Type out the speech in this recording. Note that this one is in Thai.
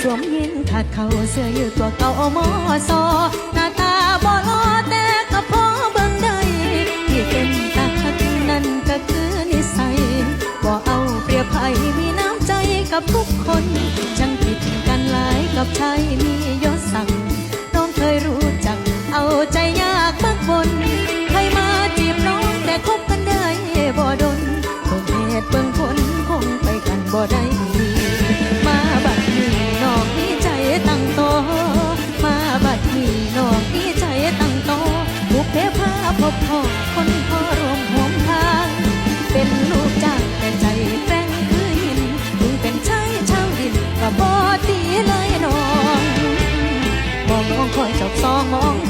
สวมยินขาดเขาเสื้อยืดตัวเก่าอมอซอหน้าตาบ่รอแต่ก็พอเบิ่งได้ที่เป็นตาคักนั่นก็คือนิสัยบ่เอาเปรียบใครมีน้ำใจกับทุกคนช่างผิดกันหลายกับชายมียศสั่งน้องเคยรู้จักเอาใจยากมากบนใครมาจีบน้องแต่คบกันได้บ่ดนเบิ่งเหตุเบิ่งผลคงไปกันบ่ได้ เทพาพบพ่อคนพ่อรวมหวมทาง เป็นลูกจ้างแต่ใจแกร่งคือหินถึงเป็นชายชาวดินก็บ่ตีเลยน้องมองมองคอยจับซองมอง